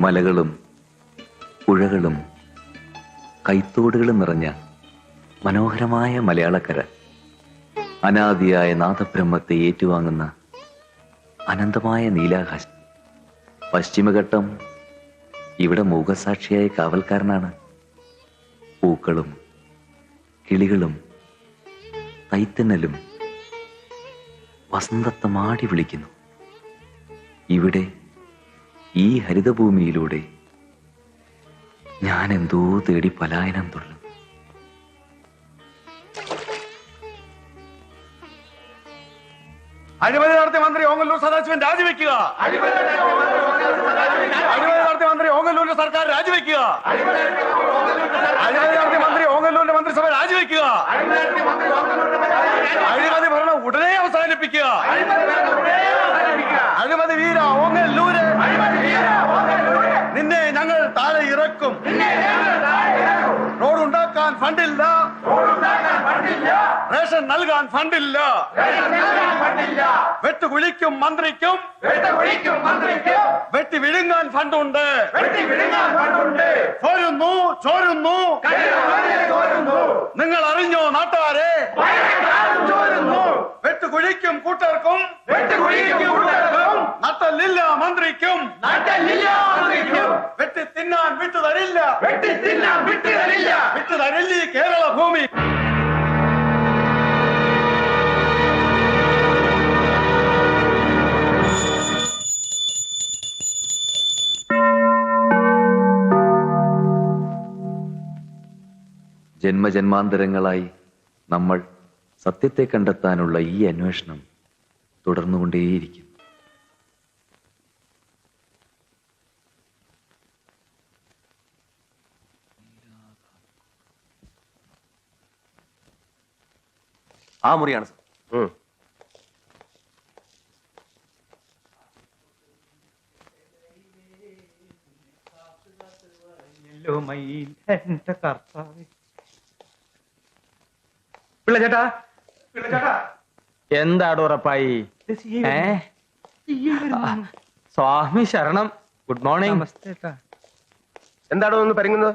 മലകളും പുഴകളും കൈത്തോടുകളും നിറഞ്ഞ മനോഹരമായ മലയാളക്കര. അനാദിയായ നാദബ്രഹ്മത്തെ ഏറ്റുവാങ്ങുന്ന അനന്തമായ നീലാകാശം. പശ്ചിമഘട്ടം ഇവിടെ മൂകസാക്ഷിയായ കാവൽക്കാരനാണ്. പൂക്കളും കിളികളും തൈത്തന്നലും വസന്തത്തെ മാടി വിളിക്കുന്നു. ഇവിടെ ഈ ഹരിതഭൂമിയിലൂടെ ഞാൻ എന്തോ തേടി പലായനം തുള്ളും അഴിമതി നടത്തിയ മന്ത്രി ഓങ്ങല്ലൂർ സദാശിവൻ രാജിവെക്കുക. അഴിമതി നടത്തിയ മന്ത്രി ഓങ്ങല്ലൂരിന്റെ സർക്കാർ രാജിവെക്കുക. അഴിമതി നടത്തിയ മന്ത്രി ഓങ്ങല്ലൂരിന്റെ മന്ത്രിസഭ രാജിവെക്കുക. അഴിമതി ഭരണം ഉടനെ അവസാനിപ്പിക്കുക. അഴിമതി വീര ഓങ്ങല്ലൂര് നിന്നെ ഞങ്ങൾ താഴെ ഇറക്കും. റോഡ് ഉണ്ടാക്കാൻ ഫണ്ടില്ല. റേഷൻ നൽകാൻ ഫണ്ടില്ല. വെട്ടുകുഴിക്കും മന്ത്രിക്കും. വെട്ടി വിഴുങ്ങാൻ ഫണ്ടുണ്ട്. ചോരുന്നു ചോരുന്നു. നിങ്ങൾ അറിഞ്ഞോ നാട്ടുകാരെ? വെട്ടുകുഴിക്കും കൂട്ടർക്കും. നട്ടല്ലില്ല മന്ത്രിക്കും. വെട്ടി തിന്നാൻ വിട്ടു തരില്ല. വിട്ടു തരില്ല. ഈ കേരള ഭൂമി. ജന്മജന്മാന്തരങ്ങളായി നമ്മൾ സത്യത്തെ കണ്ടെത്താനുള്ള ഈ അന്വേഷണം തുടർന്നുകൊണ്ടേയിരിക്കും ആ മുറിയാണ് എന്താട് എന്റെ കർത്താവ്. പിള്ളച്ചേട്ടാ പിള്ളച്ചേട്ടാ എന്താടോ ഉറപ്പായി? ഏ? സ്വാമി ശരണം. ഗുഡ് മോർണിംഗ് നമസ്തേട്ടാ എന്താണോ ഒന്ന് പരിങ്ങുന്നത്?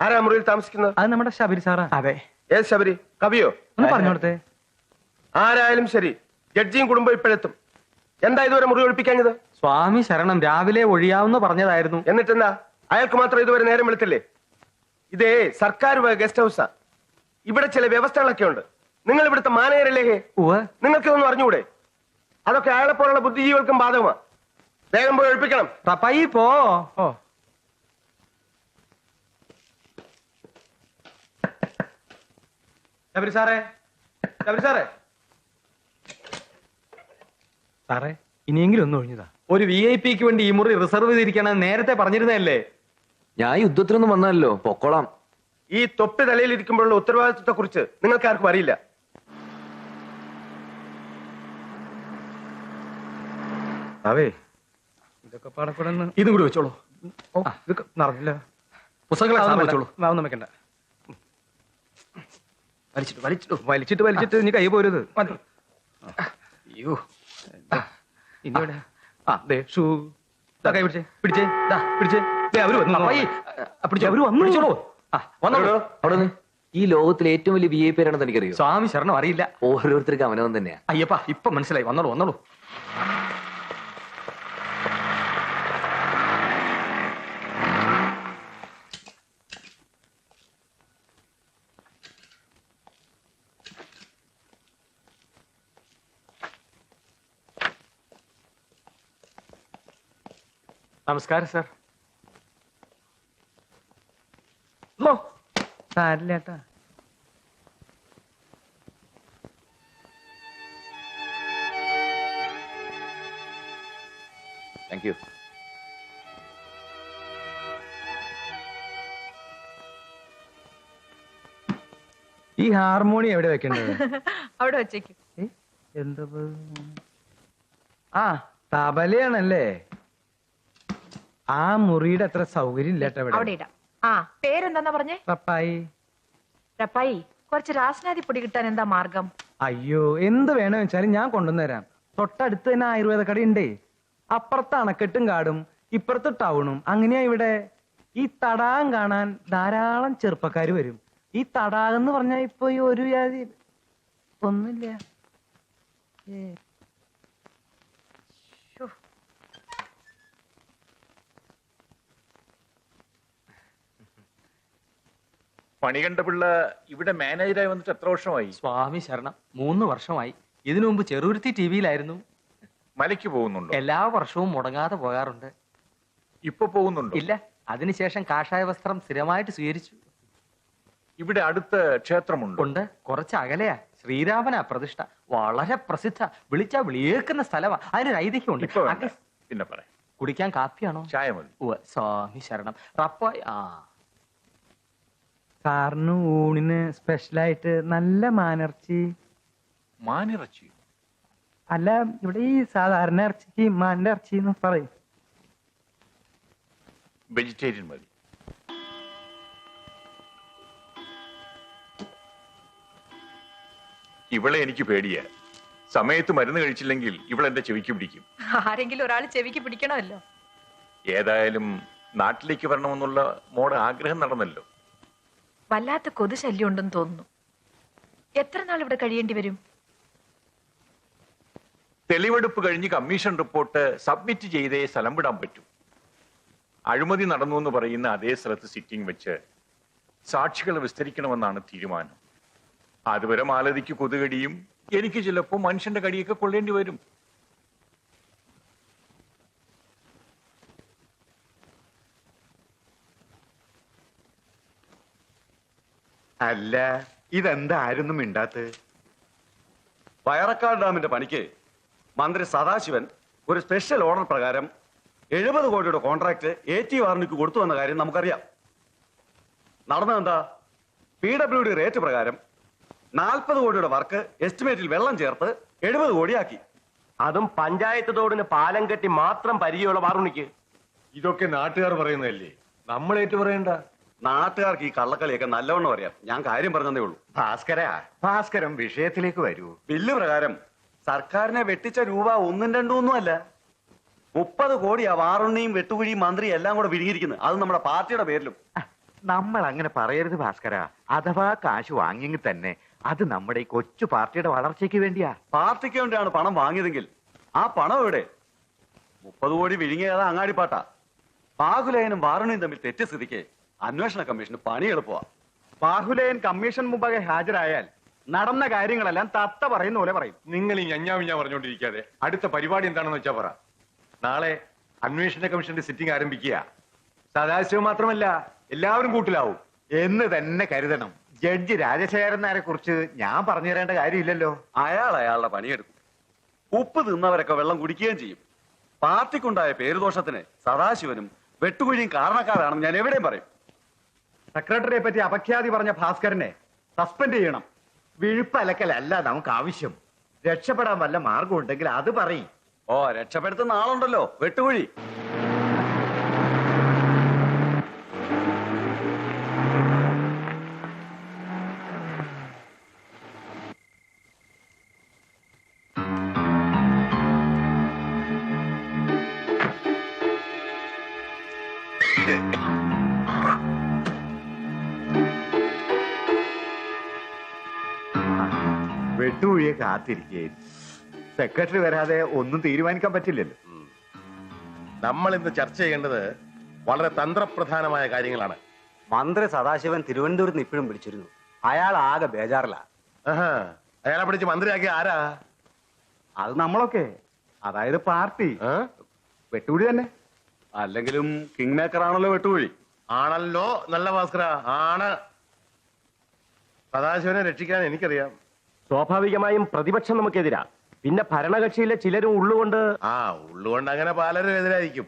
ആരാ മുറിയിൽ താമസിക്കുന്നത്? അത് നമ്മുടെ ശബരി സാറാ. അതെ. ഏത് ശബരി? കവിയോ? ഒന്ന് പറഞ്ഞോടത്തെ ആരായാലും ശരി. ജഡ്ജിയും കുടുംബം ഇപ്പോഴെത്തും. എന്താ ഇതുവരെ മുറി ഒഴിപ്പിക്കാഞ്ഞത്? സ്വാമി ശരണം രാവിലെ ഒഴിയാവുന്ന പറഞ്ഞതായിരുന്നു. എന്നിട്ടെന്താ? അയാൾക്ക് മാത്രം ഇതുവരെ നേരം വെളുത്തില്ലേ? ഇതേ സർക്കാർ ഗസ്റ്റ് ഹൗസാ. ഇവിടെ ചില വ്യവസ്ഥകളൊക്കെ ഉണ്ട്. നിങ്ങൾ ഇവിടുത്തെ മാനേജരല്ലേ നിങ്ങൾക്ക് ഇതൊന്നും അറിഞ്ഞുകൂടെ അതൊക്കെ അയാളെ പോലുള്ള ബുദ്ധിജീവികൾക്കും ബാധകമാ. വേഗം പോയി ഒഴിപ്പിക്കണം. പോ. ശബരി സാറേ ശബരി സാറേ. സാറേ ഇനിയെങ്കിലും ഒന്ന് ഒഴിഞ്ഞതാ. ഒരു വി ഐ പിക്ക് വേണ്ടി ഈ മുറി റിസർവ് ചെയ്തിരിക്കണം നേരത്തെ പറഞ്ഞിരുന്നതല്ലേ? ഞാൻ യുദ്ധത്തിനൊന്നും വന്നല്ലോ പൊക്കോളാം. ഈ തൊപ്പി തലയിൽ ഇരിക്കുമ്പോഴുള്ള ഉത്തരവാദിത്വത്തെ കുറിച്ച് നിങ്ങൾക്ക് ആർക്കും അറിയില്ല. അവേ ഇതൊക്കെ പാടക്കൂടെ ഇതും കൂടി വെച്ചോളൂ. ഓ ഇതൊക്കെ നിറഞ്ഞില്ല. പുസ്തകങ്ങളെ സാധനം വെച്ചോളൂ. വെക്കണ്ട. വലിച്ചിട്ട് വലിച്ചിട്ട് വലിച്ചിട്ട് വലിച്ചിട്ട് ഇനി കൈ പോരുത്. മതി അയ്യോ. ഇനി ആ ദേ ഷൂ. ദാ കൈ പിടിച്ചേ പിടിച്ചേ ദാ പിടിച്ചേ. ദേ അവർ വന്നു. പപ്പായി പിടിച്ചേ. അവർ വന്നു. പിടിച്ചോളൂ. ആ വന്നോളൂ അവിടെ നിന്ന്. ഈ ലോകത്തിലെ ഏറ്റവും വലിയ വി ഐ പി ആണെന്ന് എനിക്കറിയോ? സ്വാമി ശരണം അറിയില്ല. ഓരോരുത്തർക്കും അവനവൻ തന്നെയാ. അയ്യപ്പ ഇപ്പൊ മനസ്സിലായി. വന്നോളൂ വന്നോളൂ. നമസ്കാരം സാർ. ഓ സാരില്ല ഏട്ടാ. താങ്ക് യു ഈ ഹാർമോണിയം എവിടെ വെക്കണ്ടത്? അവിടെ വെച്ചേക്കും. എന്താ? ആ തബലയാണല്ലേ? ആ മുറിയുടെ അത്ര സൗകര്യം ഇല്ല കേട്ടോ അവിടെ ഇവിടെ ഇടാം. ആ പേരെന്താന്നാ പറഞ്ഞേ? റപ്പായി. റപ്പായി കുറച്ച് രാസനാദി പൊടി കിട്ടാൻ എന്താ മാർഗം? അയ്യോ എന്ത് വേണമെന്ന് വെച്ചാലും ഞാൻ കൊണ്ടുവന്നു തരാം തൊട്ടടുത്ത് തന്നെ ആയുർവേദ കട ഉണ്ടേ. അപ്പുറത്ത് അണക്കെട്ടും കാടും ഇപ്പുറത്ത് ടൗണും. അങ്ങനെയാ ഇവിടെ. ഈ തടാകം കാണാൻ ധാരാളം ചെറുപ്പക്കാർ വരും. ഈ തടാകം എന്ന് പറഞ്ഞാൽ ഇപ്പൊ ഈ ഒരു ജാതി ഒന്നുമില്ല. ഏ. പണികണ്ഠപിള്ള ഇവിടെ മാനേജറായി വന്നിട്ട് എത്ര വർഷമായി? സ്വാമി ശരണം മൂന്ന് വർഷമായി. ഇതിനു മുമ്പ് ചെറുരുത്തി ടി വിയിലായിരുന്നു. മലയ്ക്ക് പോകുന്നുണ്ടോ? എല്ലാ വർഷവും മുടങ്ങാതെ പോകാറുണ്ട്. ഇപ്പൊ പോകുന്നുണ്ടോ? ഇല്ല അതിനുശേഷം കാഷായ വസ്ത്രം സ്ഥിരമായിട്ട് സ്വീകരിച്ചു. ഇവിടെ അടുത്ത ക്ഷേത്രമുണ്ട്? ഉണ്ട് കുറച്ച് അകലെയാ. ശ്രീരാമന പ്രതിഷ്ഠ. വളരെ പ്രസിദ്ധ. വിളിച്ച വിളിയേക്കുന്ന സ്ഥലമാ. അതിനൊരു ഐതിഹ്യമുണ്ട്. ഇപ്പൊ വേണ്ട. അകെ- പിന്നെ പറയാം. കുടിക്കാൻ കാപ്പിയാണോ? ചായ മതി. ഉവ്വ്, സ്വാമി ശരണം. റപ്പായി ആ. സാറിന് ഊണിന് സ്പെഷ്യലായിട്ട് നല്ല മാനിറച്ചി. മാനിറച്ചി? അല്ല ഇവിടെ ഈ സാധാരണ ഇറച്ചിക്ക് മാനിന്റെ ഇറച്ചി എന്ന് പറയും. വെജിറ്റേറിയൻ മതി. ഇവളെ എനിക്ക് പേടിയാ. സമയത്ത് മരുന്ന് കഴിച്ചില്ലെങ്കിൽ ഇവൾ എന്റെ ചെവിക്ക് പിടിക്കും. ആരെങ്കിലും ഒരാൾ ചെവിക്ക് പിടിക്കണമല്ലോ. ഏതായാലും നാട്ടിലേക്ക് വരണമെന്നുള്ള മോടെ ആഗ്രഹം നടന്നല്ലോ. വല്ലാത്ത കൊതു ശല്യം ഉണ്ടെന്ന് തോന്നുന്നു. എത്ര നാൾ ഇവിടെ കഴിയേണ്ടി വരും? തെളിവെടുപ്പ് കഴിഞ്ഞ് കമ്മീഷൻ റിപ്പോർട്ട് സബ്മിറ്റ് ചെയ്തേ സ്ഥലം വിടാൻ പറ്റൂ. അഴിമതി നടന്നു എന്ന് പറയുന്ന അതേ സ്ഥലത്ത് സിറ്റിംഗ് വെച്ച് സാക്ഷികൾ വിസ്തരിക്കണമെന്നാണ് തീരുമാനം. അതുവരെ മാലതിക്ക് കൊതുകടിയും എനിക്ക് ചിലപ്പോൾ മനുഷ്യന്റെ കടിയൊക്കെ കൊള്ളേണ്ടി വരും. അല്ല ഇതെന്താ ആരൊന്നും മിണ്ടാത്ത് വയറക്കാട് ഡാമിന്റെ പണിക്ക് മന്ത്രി സദാശിവൻ ഒരു സ്പെഷ്യൽ ഓർഡർ പ്രകാരം എഴുപത് കോടിയുടെ കോൺട്രാക്ട് എ ടി വാർണിക്ക് കൊടുത്തു വന്ന കാര്യം നമുക്കറിയാം. നടന്നതെന്താ? പി ഡബ്ല്യു ഡി റേറ്റ് പ്രകാരം നാൽപ്പത് കോടിയുടെ വർക്ക് എസ്റ്റിമേറ്റിൽ വെള്ളം ചേർത്ത് എഴുപത് കോടിയാക്കി. അതും പഞ്ചായത്ത് തോടിന് പാലം കെട്ടി മാത്രം പരിചയമുള്ള വാർണിക്ക് ഇതൊക്കെ നാട്ടുകാർ പറയുന്നതല്ലേ? നമ്മൾ ഏറ്റു പറയണ്ട. നാട്ടുകാർക്ക് ഈ കള്ളക്കളിയൊക്കെ നല്ലവണ്ണം അറിയാം. ഞാൻ കാര്യം പറഞ്ഞതേ ഉള്ളൂ. ഭാസ്കര ഭാസ്കരം വിഷയത്തിലേക്ക് വരൂ. ബില്ല് പ്രകാരം സർക്കാരിനെ വെട്ടിച്ച രൂപ ഒന്നും രണ്ടും ഒന്നും അല്ല. മുപ്പത് കോടിയാ വാറുണ്ണിയും വെട്ടുകുഴിയും മന്ത്രി എല്ലാം കൂടെ വിഴുങ്ങിയിരിക്കുന്നത് അത് നമ്മുടെ പാർട്ടിയുടെ പേരിലും. നമ്മൾ അങ്ങനെ പറയരുത് ഭാസ്കര. അഥവാ കാശ് വാങ്ങിയെങ്കിൽ തന്നെ അത് നമ്മുടെ ഈ കൊച്ചു പാർട്ടിയുടെ വളർച്ചയ്ക്ക് വേണ്ടിയാ. പാർട്ടിക്ക് വേണ്ടിയാണ് പണം വാങ്ങിയതെങ്കിൽ. ആ പണം എവിടെ? മുപ്പത് കോടി വിഴുങ്ങിയതാ അങ്ങാടിപ്പാട്ടാ. ബാഹുലയനും വാറുണിയും തമ്മിൽ തെറ്റ് സ്ഥിതിക്ക്. അന്വേഷണ കമ്മീഷന് പണി എളുപ്പമാ. ബാഹുലയൻ കമ്മീഷൻ മുമ്പാകെ ഹാജരായാൽ നടന്ന കാര്യങ്ങളെല്ലാം തത്ത പറയുന്ന പോലെ പറയും. നിങ്ങൾ ഈ ഞഞ്ഞാ വിഞ്ഞാ പറഞ്ഞുകൊണ്ടിരിക്കാതെ അടുത്ത പരിപാടി എന്താണെന്ന് വെച്ചാ പറ. നാളെ അന്വേഷണ കമ്മീഷന്റെ സിറ്റിംഗ് ആരംഭിക്കുക. സദാശിവം മാത്രമല്ല എല്ലാവരും കൂട്ടിലാവും. എന്ന് തന്നെ കരുതണം. ജഡ്ജി രാജശേഖരൻ നായരെ കുറിച്ച് ഞാൻ പറഞ്ഞു തരേണ്ട കാര്യമില്ലല്ലോ. അയാൾ അയാളുടെ പണിയെടുക്കും. ഉപ്പ് തിന്നവരൊക്കെ വെള്ളം കുടിക്കുകയും ചെയ്യും. പാർട്ടിക്കുണ്ടായ പേരുദോഷത്തിന് സദാശിവനും വെട്ടുകുഴിയും കാരണക്കാരാണെന്ന് ഞാൻ എവിടെയും പറയും. സെക്രട്ടറിയെ പറ്റി അപഖ്യാതി പറഞ്ഞ ഭാസ്കരനെ സസ്പെൻഡ് ചെയ്യണം. വിഴുപ്പലക്കലല്ല നമുക്ക് ആവശ്യം. രക്ഷപ്പെടാൻ വല്ല മാർഗം ഉണ്ടെങ്കിൽ അത് പറയും. ഓ രക്ഷപ്പെടുത്തുന്ന ആളുണ്ടല്ലോ. വെട്ടുകുഴി. വെട്ടുകുഴിയെ കാത്തിരിക്കുകയും സെക്രട്ടറി വരാതെ ഒന്നും തീരുമാനിക്കാൻ പറ്റില്ലല്ലോ. നമ്മൾ ഇന്ന് ചർച്ച ചെയ്യേണ്ടത് വളരെ തന്ത്രപ്രധാനമായ കാര്യങ്ങളാണ്. മന്ത്രി സദാശിവൻ തിരുവനന്തപുരത്ത് നിന്ന് ഇപ്പോഴും പിടിച്ചിരുന്നു അയാൾ ആകെ ബേജാറിലാണ് ആഹാ. അയാളെ പിടിച്ച് മന്ത്രിയാക്കി ആരാ? അത് നമ്മളൊക്കെ. അതായത് പാർട്ടി. ആ? തന്നെ. അല്ലെങ്കിലും കിങ് മേക്കർ ആണല്ലോ വെട്ടുകുഴി. ആണല്ലോ നല്ല ഭാസ്കര ആണ്. സദാശിവനെ രക്ഷിക്കാൻ എനിക്കറിയാം. സ്വാഭാവികമായും പ്രതിപക്ഷം നമുക്കെതിരാ. പിന്നെ ഭരണകക്ഷിയിലെ ചിലരും ഉള്ളുകൊണ്ട് ആ ഉള്ളുകൊണ്ട് അങ്ങനെ പലരും എതിരായിരിക്കും.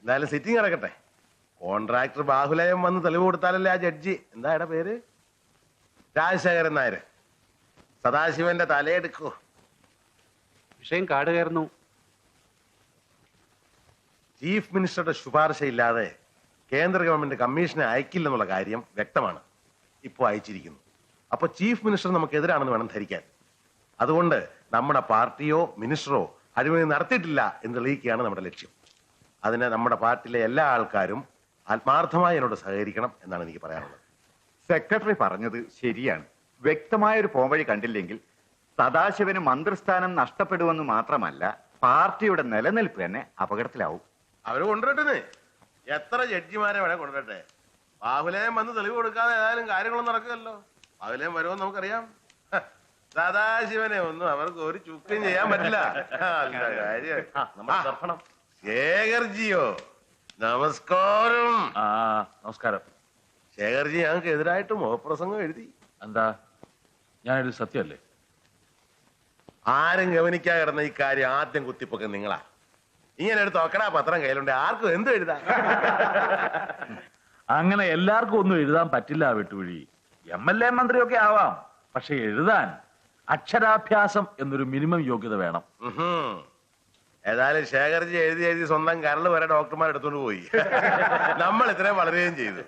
എന്തായാലും സിറ്റിംഗ് നടക്കട്ടെ. കോൺട്രാക്ടർ ബാഹുലയം വന്ന് തെളിവ് കൊടുത്താലല്ലേ ആ ജഡ്ജി എന്താ എടാ പേര്? രാജശേഖരൻ നായർ. സദാശിവന്റെ തലയെടുക്കൂ വിഷയം കാട് കയറുന്നു. ചീഫ് മിനിസ്റ്ററുടെ ശുപാർശ ഇല്ലാതെ കേന്ദ്ര ഗവൺമെന്റ് കമ്മീഷനെ അയക്കില്ലെന്നുള്ള കാര്യം വ്യക്തമാണ്. ഇപ്പോൾ അയച്ചിരിക്കുന്നു. അപ്പൊ ചീഫ് മിനിസ്റ്റർ നമുക്ക് എതിരാണെന്ന് വേണം ധരിക്കാൻ. അതുകൊണ്ട് നമ്മുടെ പാർട്ടിയോ മിനിസ്റ്ററോ അഴിമതി നടത്തിയിട്ടില്ല എന്ന് തെളിയിക്കുകയാണ് നമ്മുടെ ലക്ഷ്യം. അതിന് നമ്മുടെ പാർട്ടിയിലെ എല്ലാ ആൾക്കാരും ആത്മാർത്ഥമായി എന്നോട് സഹകരിക്കണം എന്നാണ് എനിക്ക് പറയാനുള്ളത്. സെക്രട്ടറി പറഞ്ഞത് ശരിയാണ്. വ്യക്തമായ ഒരു പോംവഴി കണ്ടില്ലെങ്കിൽ സദാശിവന് മന്ത്രിസ്ഥാനം നഷ്ടപ്പെടുമെന്ന് മാത്രമല്ല പാർട്ടിയുടെ നിലനിൽപ്പ് തന്നെ അപകടത്തിലാവും. അവർ കൊണ്ടുവരട്ടെ എത്ര ജഡ്ജിമാരെ വേണേ കൊണ്ടുവരട്ടെ. ബാഹുലയം വന്ന് തെളിവ് കൊടുക്കാതെ ഏതായാലും കാര്യങ്ങളൊന്നും നടക്കുമല്ലോ ബാഹുലയം വരുമെന്ന് നമുക്കറിയാം. സദാശിവനെ ഒന്നും അവർക്ക് ഒരു ചുക്കും ചെയ്യാൻ പറ്റില്ല. കാര്യം. ദർപ്പണം. ശേഖർജിയോ നമസ്കാരം. ആ നമസ്കാരം. ശേഖർജി ഞങ്ങൾക്ക് എതിരായിട്ട് മുഖപ്രസംഗം എഴുതി. എന്താ? ഞാനൊരു സത്യമല്ലേ? ആരും ഗവനിക്കാ കിടന്ന ഈ കാര്യം ആദ്യം കുത്തിപ്പൊക്കെ നിങ്ങളാ. ഇങ്ങനെ എടുത്ത് ഒക്കടാ പത്രം കയ്യിലുണ്ട്. ആർക്കും എന്ത് എഴുതാ? അങ്ങനെ എല്ലാവർക്കും ഒന്നും എഴുതാൻ പറ്റില്ല വെട്ടുവഴി. എം എൽ എ മന്ത്രിയൊക്കെ ആവാം. പക്ഷെ എഴുതാൻ അക്ഷരാഭ്യാസം എന്നൊരു മിനിമം യോഗ്യത വേണം. ഏതായാലും ശേഖർജി എഴുതി എഴുതി സ്വന്തം കരൾ വരെ ഡോക്ടർമാർ എടുത്തോണ്ട് പോയി. നമ്മൾ ഇത്രയും വളരുകയും ചെയ്തു.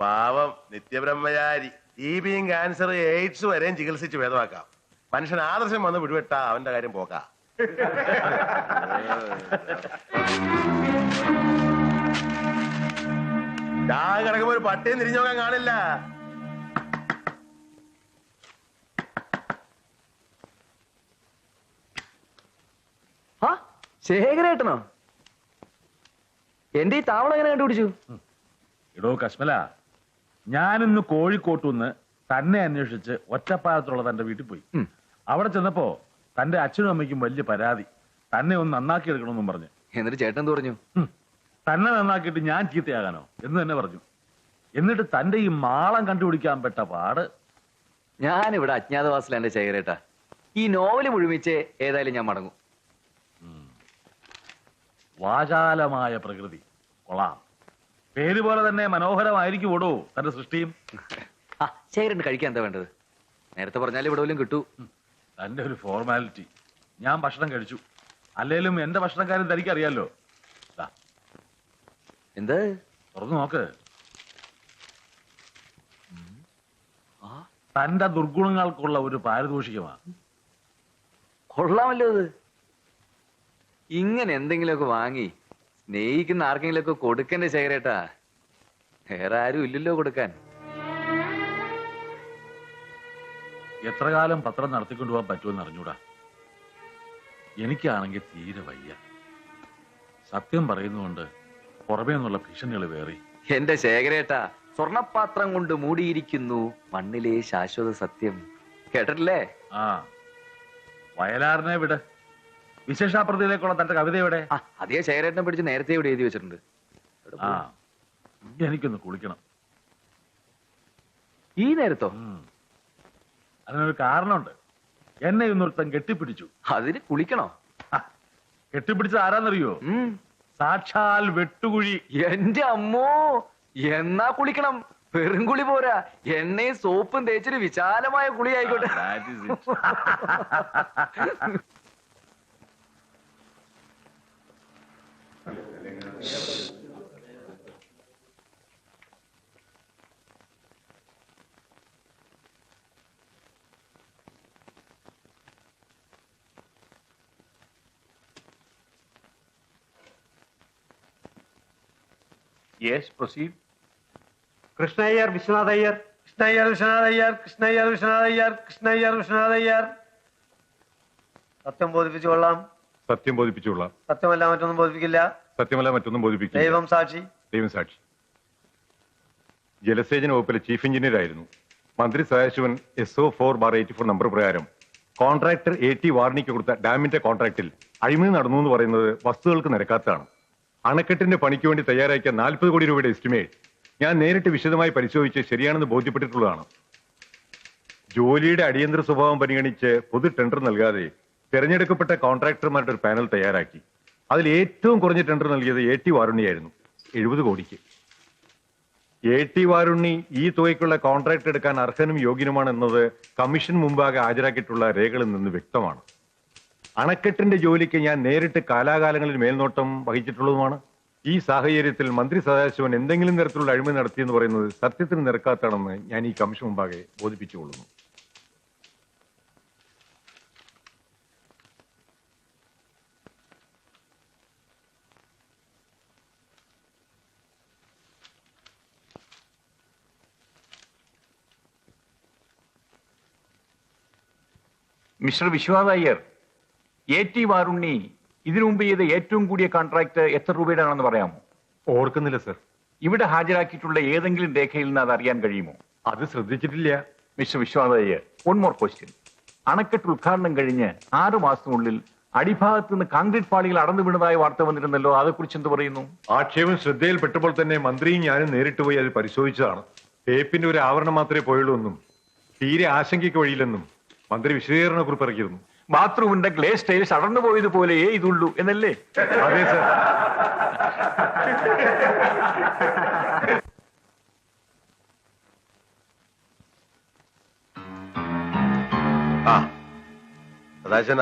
പാവം നിത്യബ്രഹ്മചാരി. ടി ബിയും ക്യാൻസർ എയ്ഡ്സ് വരെയും ചികിത്സിച്ച് ഭേദമാക്കാം. മനുഷ്യൻ ആദർശം വന്ന് വിടുവിട്ടാ അവന്റെ കാര്യം പോക്കാം. ഒരു പട്ടിയും തിരിഞ്ഞു നോക്കാൻ കാണില്ല ആ ശേഖരേട്ടനോ? എന്റെ ഈ താവളം എങ്ങനെ കണ്ടുപിടിച്ചു? എടോ കശ്മല ഞാനിന്ന് കോഴിക്കോട്ടുനിന്ന് തന്നെ അന്വേഷിച്ച് ഒറ്റപ്പാലത്തുള്ള തന്റെ വീട്ടിൽ പോയി. അവിടെ ചെന്നപ്പോ തന്റെ അച്ഛനും അമ്മയ്ക്കും വലിയ പരാതി. തന്നെ ഒന്ന് നന്നാക്കി എടുക്കണമെന്നും പറഞ്ഞു. എന്നിട്ട് ചേട്ടൻ എന്ത് പറഞ്ഞു? തന്നെ നന്നാക്കിയിട്ട് ഞാൻ ചീത്തയാകാനോ എന്ന് തന്നെ പറഞ്ഞു. എന്നിട്ട് തന്റെ ഈ മാളം കണ്ടുപിടിക്കാൻ പെട്ട പാട്? ഞാനിവിടെ അജ്ഞാതവാസിലെ ശേഖരേട്ട ശേഖരേട്ടാ. ഈ നോവൽ മുഴുമിച്ച് ഏതായാലും ഞാൻ മടങ്ങും. വാചാലമായ പ്രകൃതി. കൊള്ളാം. പേര് പോലെ തന്നെ മനോഹരമായിരിക്കും ഓടോ തന്റെ സൃഷ്ടിയും. ആ ശേഖരന് കഴിക്കാൻ എന്താ വേണ്ടത്? നേരത്തെ പറഞ്ഞാൽ ഇവിടെ വല്ലതും കിട്ടൂ. തന്റെ ഒരു ഫോർമാലിറ്റി. ഞാൻ ഭക്ഷണം കഴിച്ചു. അല്ലേലും എന്റെ ഭക്ഷണക്കാരൻ തനിക്കറിയാലോ. അറിയാലോ എന്ത്? തുറന്നു നോക്ക്. തന്റെ ദുർഗുണങ്ങൾക്കുള്ള ഒരു പാരിതോഷികമാണ്. കൊള്ളാമല്ലോ ഇത് ഇങ്ങനെ എന്തെങ്കിലുമൊക്കെ വാങ്ങി സ്നേഹിക്കുന്ന ആർക്കെങ്കിലുമൊക്കെ കൊടുക്കണ്ടേ ശേഖരേട്ടാ. വേറെ ആരും ഇല്ലല്ലോ കൊടുക്കാൻ. എത്ര കാലം പത്രം നടത്തിക്കൊണ്ടു നടത്തിക്കൊണ്ടുപോകാൻ പറ്റുമെന്ന് അറിഞ്ഞൂടാ. എനിക്കാണെങ്കിൽ തീരെ വയ്യ. സത്യം പറയുന്നതുകൊണ്ട് പുറമേ നിന്നുള്ള ഭീഷണികൾ വേറി. എന്റെ ശേഖരേട്ടാ സ്വർണപാത്രം കൊണ്ട് മൂടിയിരിക്കുന്നു മണ്ണിലെ ശാശ്വത സത്യം. കേട്ടിട്ടില്ലേ? ആ വയലാറിനെ വിട്. വിശേഷാപ്രതിയിലേക്കുള്ള തന്റെ കവിത എവിടെ? ആ അതേ ശേഖരേട്ടനെ പിടിച്ച് നേരത്തെ ഇവിടെ എഴുതി വെച്ചിട്ടുണ്ട്. എവിടെ ആ പോയി? എനിക്കൊന്ന് കുളിക്കണം. ഈ നേരത്തോ? ഉം. അതിനൊരു കാരണമുണ്ട്. എന്നെ ഇന്നൊരുത്തൻ കെട്ടിപ്പിടിച്ചു. അതിന് കുളിക്കണോ? ഹ, കെട്ടിപ്പിടിച്ചത് ആരാന്നറിയോ? ഉം. സാക്ഷാൽ വെട്ടുകുഴി. എന്റെ അമ്മോ എന്നാ കുളിക്കണം? വെറും കുളി പോരാ. എണ്ണയും സോപ്പും തേച്ചൊരു വിശാലമായ കുളി ആയിക്കോട്ടെ That പ്രൊസീഡ്. കൃഷ്ണയ്യർ വിശ്വനാഥയ്യർ കൃഷ്ണയ്യർ വിശ്വനാഥയ്യർ കൃഷ്ണയ്യർ വിശ്വനാഥയ്യർ കൃഷ്ണയ്യർ വിശ്വനാഥയ്യർ സത്യം ബോധിപ്പിച്ചുകൊള്ളാം സത്യം ബോധിപ്പിച്ചുകൊള്ളാം സത്യമല്ല മറ്റൊന്നും ബോധിപ്പിക്കില്ല. സത്യമല്ല മറ്റൊന്നും ബോധിപ്പിക്കും ദൈവം സാക്ഷി. ദൈവം സാക്ഷി. ജലസേചന വകുപ്പിലെ ചീഫ് എഞ്ചിനീയർ ആയിരുന്നു. മന്ത്രി Sadasivan S O four bar eighty four number പ്രകാരം കോൺട്രാക്ടർ എ ടി വാർണിക്ക് കൊടുത്ത ഡാമിന്റെ കോൺട്രാക്റ്റിൽ അഴിമതി നടന്നു എന്ന് പറയുന്നത് വസ്തുക്കൾക്ക് നിരക്കാത്തതാണ്. അണക്കെട്ടിന്റെ പണിക്ക് വേണ്ടി തയ്യാറാക്കിയ നാൽപ്പത് കോടി രൂപയുടെ എസ്റ്റിമേറ്റ് ഞാൻ നേരിട്ട് വിശദമായി പരിശോധിച്ച് ശരിയാണെന്ന് ബോധ്യപ്പെട്ടിട്ടുള്ളതാണ്. ജോലിയുടെ അടിയന്തര സ്വഭാവം പരിഗണിച്ച് പൊതു ടെൻഡർ നൽകാതെ തിരഞ്ഞെടുക്കപ്പെട്ട കോൺട്രാക്ടർമാരുടെ ഒരു പാനൽ തയ്യാറാക്കി. അതിൽ ഏറ്റവും കുറഞ്ഞ ടെൻഡർ നൽകിയത് എ ടി വാരുണ്ണിയായിരുന്നു എഴുപത് കോടിക്ക്. എ ടി വാരുണ്ണി ഈ തുകയ്ക്കുള്ള കോൺട്രാക്ട് എടുക്കാൻ അർഹനും യോഗ്യനുമാണ് എന്നത് കമ്മീഷൻ മുമ്പാകെ ഹാജരാക്കിയിട്ടുള്ള രേഖകളിൽ നിന്ന് വ്യക്തമാണ്. അണക്കെട്ടിന്റെ ജോലിക്ക് ഞാൻ നേരിട്ട് കാലാകാലങ്ങളിൽ മേൽനോട്ടം വഹിച്ചിട്ടുള്ളതുമാണ്. ഈ സാഹചര്യത്തിൽ മന്ത്രി സദാശിവൻ എന്തെങ്കിലും തരത്തിലുള്ള അഴിമതി നടത്തിയെന്ന് പറയുന്നത് സത്യത്തിന് നിരക്കാത്താണെന്ന് ഞാൻ ഈ കമ്മീഷൻ മുമ്പാകെ ബോധിപ്പിച്ചുകൊള്ളുന്നു. Mister Vishwadaiyer Iyer A T Varunni ഇതിനു മുമ്പ് ചെയ്ത ഏറ്റവും കൂടിയ കോൺട്രാക്ട് എത്ര രൂപയുടെ ആണെന്ന് പറയാമോ? ഓർക്കുന്നില്ല സർ. ഇവിടെ ഹാജരാക്കിയിട്ടുള്ള ഏതെങ്കിലും രേഖയിൽ നിന്ന് അത് അറിയാൻ കഴിയുമോ? അത് ശ്രദ്ധിച്ചിട്ടില്ല. Mister Vishwadaiyer Iyer one more question അണക്കെട്ട് ഉദ്ഘാടനം കഴിഞ്ഞ് ആറു മാസത്തിനുള്ളിൽ അടിഭാഗത്ത് നിന്ന് കോൺക്രീറ്റ് പാളികൾ അടന്നു വീണതായ വാർത്ത വന്നിരുന്നല്ലോ അതേക്കുറിച്ച് എന്ത് പറയുന്നു? ആക്ഷേപം ശ്രദ്ധയിൽപ്പെട്ടപ്പോൾ തന്നെ മന്ത്രിയും ഞാനും നേരിട്ട് പോയി അത് പരിശോധിച്ചതാണ്. ടേപ്പിന്റെ ഒരു ആവരണം മാത്രമേ പോയുള്ളൂ എന്നും തീരെ ആശങ്കയ്ക്ക് വഴിയില്ലെന്നും. മന്ത്രി വിശദീകരണ കുറിപ്പ് ഇറക്കിയിരുന്നു ബാത്റൂം ഉണ്ട് ഗ്ലേ സ്റ്റൈൽ ടൈൽസ് പോയത് പോലെയേ ഇതുള്ളൂ എന്നല്ലേ? അതെ സർ ആ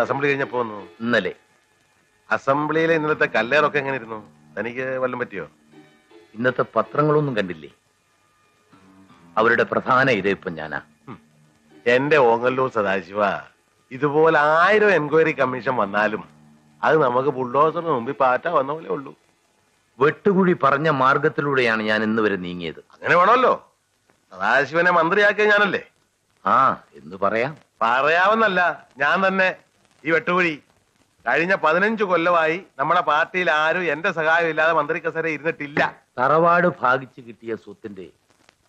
അസംബ്ലി കഴിഞ്ഞപ്പോ വന്നു. ഇന്നലെ. അസംബ്ലിയിലെ ഇന്നലത്തെ കല്ലേറൊക്കെ എങ്ങനെ ഇരുന്നു തനിക്ക് വല്ലതും പറ്റിയോ? ഇന്നത്തെ പത്രങ്ങളൊന്നും കണ്ടില്ലേ? അവരുടെ പ്രധാന ഇരയിപ്പം ഞാനാ. എന്റെ ഓങ്ങല്ലൂർ സദാശിവ ഇതുപോലെ ആയിരം എൻക്വയറി കമ്മീഷൻ വന്നാലും അത് നമുക്ക് ബുൾഡോസറിന് മുമ്പിൽ പാറ്റ വന്ന പോലെ ഉള്ളൂ. വെട്ടുകുഴി പറഞ്ഞ മാർഗത്തിലൂടെയാണ് ഞാൻ ഇന്ന് വരെ നീങ്ങിയത്. അങ്ങനെ വേണമല്ലോ. സദാശിവനെ മന്ത്രിയാക്കിയ ഞാനല്ലേ? ആ എന്ന് പറയാം. പറയാമെന്നല്ല ഞാൻ തന്നെ ഈ വെട്ടുകുഴി. കഴിഞ്ഞ പതിനഞ്ചു കൊല്ലമായി നമ്മുടെ പാർട്ടിയിൽ ആരും എന്റെ സഹായം ഇല്ലാതെ മന്ത്രി കസേര ഇരുന്നിട്ടില്ല. തറവാട് ഭാഗിച്ചു കിട്ടിയ സ്വത്തിന്റെ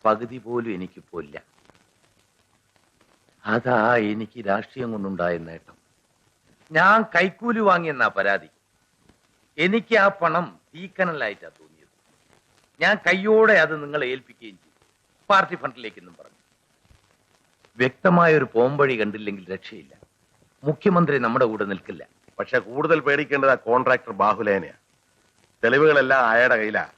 പകുതി പോലും എനിക്കിപ്പോ ഇല്ല. അതാ എനിക്ക് രാഷ്ട്രീയം കൊണ്ടുണ്ടായ നേട്ടം. ഞാൻ കൈക്കൂലി വാങ്ങിയെന്നാ പരാതി. എനിക്ക് ആ പണം തീക്കനലായിട്ടാ തോന്നിയത്. ഞാൻ കയ്യോടെ അത് നിങ്ങളെ ഏൽപ്പിക്കുകയും ചെയ്തു. പാർട്ടി ഫണ്ടിലേക്കെന്നും പറഞ്ഞു. വ്യക്തമായ ഒരു പോംവഴി കണ്ടില്ലെങ്കിൽ രക്ഷയില്ല. മുഖ്യമന്ത്രി നമ്മുടെ കൂടെ നിൽക്കില്ല. പക്ഷെ കൂടുതൽ പേടിക്കേണ്ടത് ആ കോൺട്രാക്ടർ ബാഹുലേനെയാ. തെളിവുകളെല്ലാം അയാളുടെ കയ്യിലാ.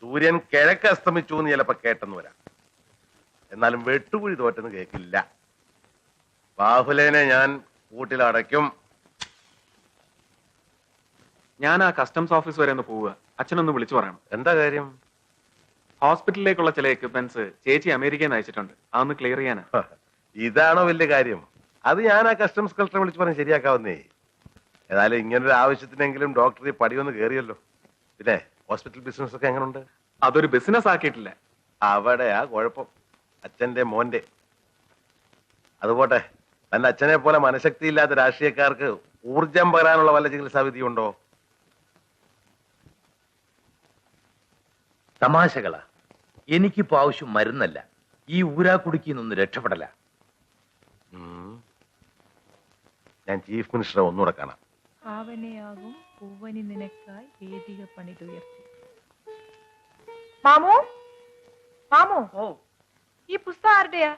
സൂര്യൻ കിഴക്ക് അസ്തമിച്ചു എന്ന് ചിലപ്പോ കേട്ടെന്ന് വരാം. എന്നാലും വെട്ടുകുഴി തോറ്റെന്ന് കേൾക്കില്ല. ബാഹുലേനെ ഞാൻ കൂട്ടിലടയ്ക്കും. ഞാൻ ആ കസ്റ്റംസ് ഓഫീസ് വരെ ഒന്ന് പോവുക. അച്ഛനൊന്ന് വിളിച്ചു പറയണം. എന്താ കാര്യം? ഹോസ്പിറ്റലിലേക്കുള്ള ചില എക്യുപ്മെന്റ്സ് ചേച്ചി അമേരിക്കയിൽ നിന്ന് അയച്ചിട്ടുണ്ട്. അതൊന്ന് ക്ലിയർ ചെയ്യാനാ. ഇതാണോ വലിയ കാര്യം? അത് ഞാൻ ആ കസ്റ്റംസ് കളക്ടറെ വിളിച്ചു പറഞ്ഞ് ശരിയാക്കാവുന്നേ. ഏതായാലും ഇങ്ങനൊരു ആവശ്യത്തിനെങ്കിലും ഡോക്ടർ ഈ പടിയൊന്ന് കയറിയല്ലോ പിന്നെ ഹോസ്പിറ്റൽ ബിസിനസ് ഒക്കെ എങ്ങനെയുണ്ട് അതൊരു ബിസിനസ് ആക്കിയിട്ടില്ല. അവിടെയാ കുഴപ്പം. അച്ഛന്റെ മോന്റെ. അതുപോട്ടെ തന്റെ അച്ഛനെ പോലെ മനഃശക്തി ഇല്ലാത്ത രാഷ്ട്രീയക്കാർക്ക് ഊർജം പകരാനുള്ള വല്ല ചികിത്സാ ഉണ്ടോ തമാശകളാ. എനിക്കിപ്പോ ആവശ്യം മരുന്നല്ല. ഈ ഊരാക്കുടുക്കിൽ നിന്ന് രക്ഷപ്പെടല. ഉം. ഞാൻ ചീഫ് മിനിസ്റ്ററെ ഒന്നുകൂടെ കാണാം. ഭാവനയാകും പൂവനി നിനക്കായി വേദിക പണിതുയർത്തി മാമു? മാമു? ഈ പുസ്തകം ആരുടെയാ?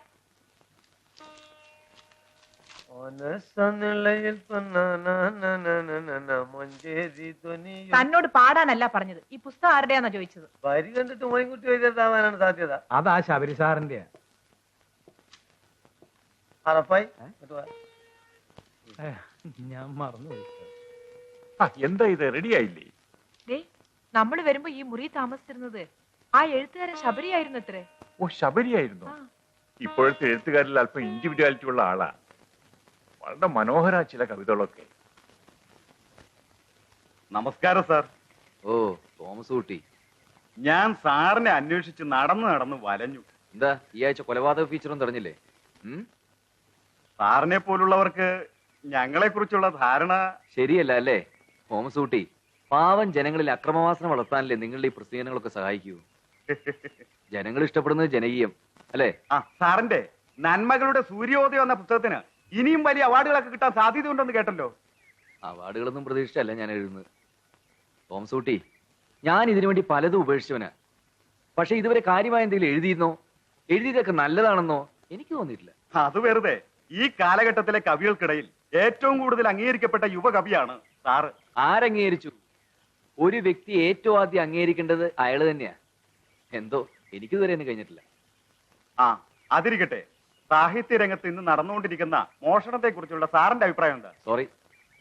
തന്നോട് പാടാനല്ല പറഞ്ഞത്. ഈ പുസ്തകം ആരുടെയാന്നാ ചോദിച്ചത്? വരി കണ്ടിട്ട് മോയിൻകുട്ടി എഴുതാവാനാണ് സാധ്യത. അതാ ശബരി സാറിന്റെ അറപ്പായി. ഞാൻ മറന്നു ആ, എന്താ ഇത്? റെഡി ആയില്ലേ നമ്മൾ വരുമ്പോ ഈ മുറി താമസിച്ചിരുന്നത് ആ എഴുത്തുകാരൻ ശബരിയായിരുന്നു അത്രേ. ഓ ശബരിയായിരുന്നു. ഇപ്പോഴത്തെ എഴുത്തുകാരിൽ അല്പം ഇൻഡിവിജ്വാലിറ്റി ഉള്ള ആളാ. വളരെ മനോഹര ചില കവിതകളൊക്കെ. നമസ്കാരം സാർ. ഓ തോമസ് കുട്ടി. ഞാൻ സാറിനെ അന്വേഷിച്ച് നടന്നു നടന്ന് വലഞ്ഞു. എന്താ ഈ ആഴ്ച കൊലപാതക ഫീച്ചറും തെളിഞ്ഞില്ലേ? സാറിനെ പോലുള്ളവർക്ക് ഞങ്ങളെ കുറിച്ചുള്ള ധാരണ ശരിയല്ല അല്ലേ? തോമസ് കുട്ടി പാവം ജനങ്ങളിൽ അക്രമവാസന വളർത്താനല്ലേ നിങ്ങളുടെ ഈ പ്രസിദ്ധീകരണങ്ങളൊക്കെ സഹായിക്കൂ? ജനങ്ങൾ ഇഷ്ടപ്പെടുന്നത് ജനകീയം അല്ലേ? ആ സാറിന്റെ നന്മകളുടെ സൂര്യോദയം എന്ന പുസ്തകത്തിന് ഇനിയും വലിയ അവാർഡുകളൊക്കെ കിട്ടാൻ സാധ്യത ഉണ്ടെന്ന് കേട്ടല്ലോ. അവാർഡുകളൊന്നും പ്രതീക്ഷിച്ചല്ല ഞാൻ എഴുതുന്നത്. തോംസ് ഊട്ടി ഞാൻ ഇതിനു വേണ്ടി പലതും ഉപേക്ഷിച്ചവന്. പക്ഷെ ഇതുവരെ കാര്യമായ എന്തെങ്കിലും എഴുതിയിരുന്നോ? എഴുതിയതൊക്കെ നല്ലതാണെന്നോ? എനിക്ക് തോന്നിയിട്ടില്ല. അത് വെറുതെ. ഈ കാലഘട്ടത്തിലെ കവികൾക്കിടയിൽ ഏറ്റവും കൂടുതൽ അംഗീകരിക്കപ്പെട്ട യുവകവിയാണ് സാറ്. ആരംഗീകരിച്ചു? ഒരു വ്യക്തി ഏറ്റവും ആദ്യം അംഗീകരിക്കേണ്ടത് അയാൾ തന്നെയാ. എന്തോ? എനിക്കിതുവരെ ഒന്നും കഴിഞ്ഞിട്ടില്ല. ആ അതിരിക്കട്ടെ. സാഹിത്യ രംഗത്ത് ഇന്ന് നടന്നുകൊണ്ടിരിക്കുന്ന മോഷണത്തെ കുറിച്ചുള്ള സാറിന്റെ അഭിപ്രായം എന്താ? സോറി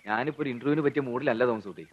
ഞാനിപ്പോ ഒരു ഇന്റർവ്യൂവിന് പറ്റിയ മൂഡിലല്ല തോമസ് കുട്ടി.